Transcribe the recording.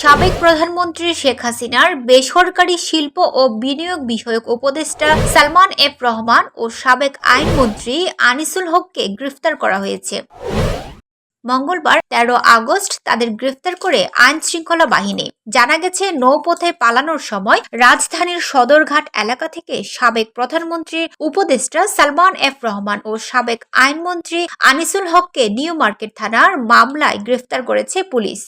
সাবেক প্রধানমন্ত্রী শেখ হাসিনার বেসরকারি শিল্প ও বিনিয়োগ বিষয়ক উপদেষ্টা সালমান এফ রহমান ও সাবেক আইনমন্ত্রী আনিসুল হককে গ্রেফতার করা হয়েছে। মঙ্গলবার তেরো আগস্ট তাদের গ্রেফতার করে আইন শৃঙ্খলা বাহিনী। জানা গেছে, নৌপথে পালানোর সময় রাজধানীর সদরঘাট এলাকা থেকে সাবেক প্রধানমন্ত্রী, উপদেষ্টা সালমান এফ রহমান ও সাবেক আইনমন্ত্রী আনিসুল হককে নিউ মার্কেট থানার মামলায় গ্রেফতার করেছে পুলিশ।